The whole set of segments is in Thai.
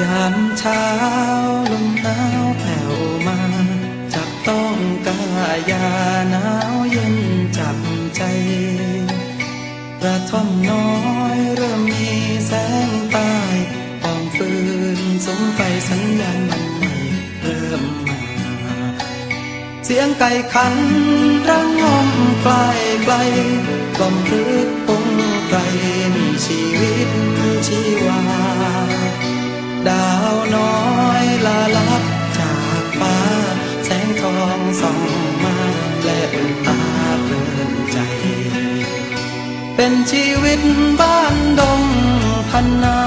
ยามเช้าลมหนาวแผ่วมาจับต้องกายาหนาวเย็นจับใจกระท่อม สมไฟสัญญาณมันใหม่เริ่มมาเสียงไก่ขันรังงอมไกลไกลกล่อมพลึกปงไกลมีชีวิตชีวา ดาวน้อยลาลับจากฟ้า แสงทองส่องมาและตาเพลินใจ เป็นชีวิตบ้านดงพันนา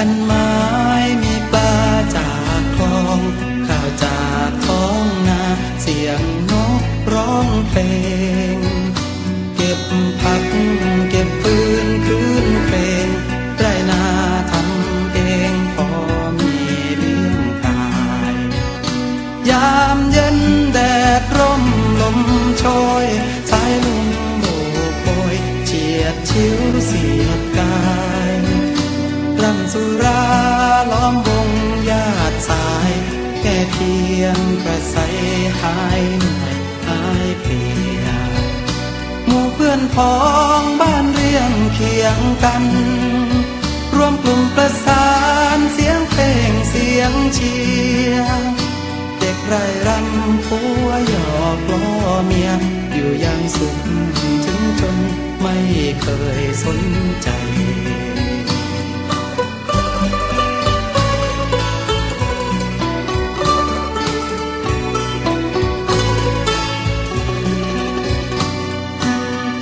พันไม้มีปลาจากคลองข้าวจากท้องนาเสียงนกร้องเพลง เก็บผักเก็บฟืนคืนเพลงไรนาทำเองพอมีเลี้ยงกาย ยามเย็นแดดร่มลมโชย สุราล้อมวงญาติสาย แก่เพียงกระใสหายเหนื่อยหายเพลียหมู่เพื่อนพ้องบ้านเรียงเคียงกัน รวมกลุ่มประสานเสียงเพลงเสียงเชียร์เด็กไรรำผัวหยอกล้อเมียอยู่อยังสุขถึงจนไม่เคยสนใจ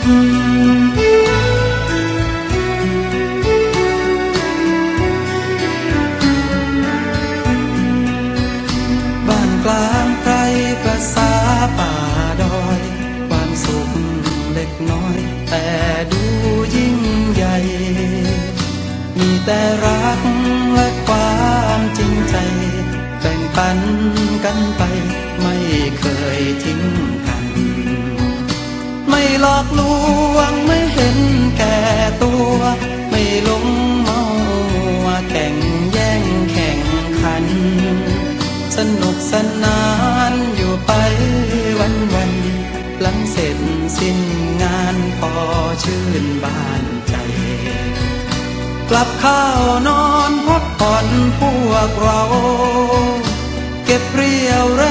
บ้านกลางไพรประสาป่าดอย ความสุขเล็กน้อย แต่ดูยิ่งใหญ่ มีแต่รักและความจริงใจ แบ่งปันกันไปไม่เคยทิ้ง หลอกลวงไม่เห็นแก่ตัว ไม่หลงเมาแข่งแย่งแข่งขัน สนุกสนานอยู่ไปวันวันหลังเสร็จสิ้นงานพอชื่นบานใจ กลับข้าวนอนพักผ่อนพวกเรา เก็บเรียวแร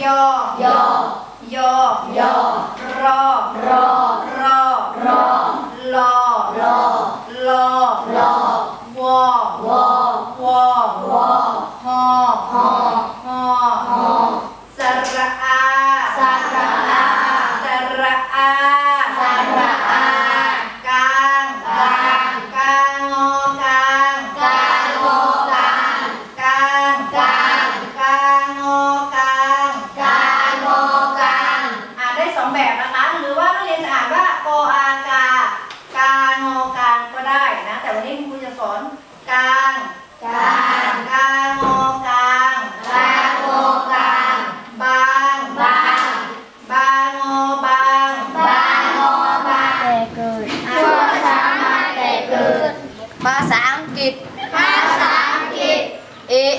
ยอยอยอยอรอรอรอรอลอลอลอลอวอวอวอวอฮอ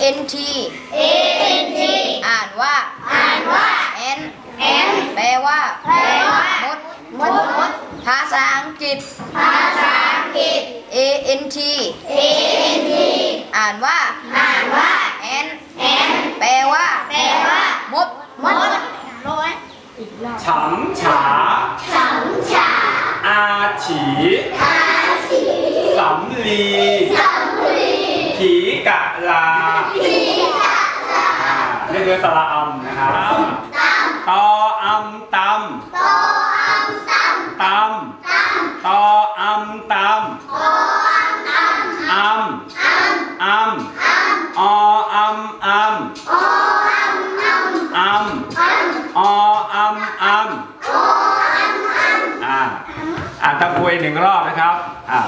N T A N T อ่านว่า อ่านว่า N N แปลว่า แปลว่ามดมดภาษาอังกฤษ ภาษาอังกฤษ A N T A N T อ่านว่า อ่านว่า N N แปลว่า แปลว่ามดมดร้อยฉังฉาฉังฉาอาฉีอาชีสำลีสำลี สระอำนะครับตำตออำตโตอัมตำำตตำำตออำตโตอัมตำำอำอัมอำอัมออำอำโออัมอัมอำอัมออำอำโออัมอัมอ่าอ่านตะกุยหนึ่งรอบนะครับอ่า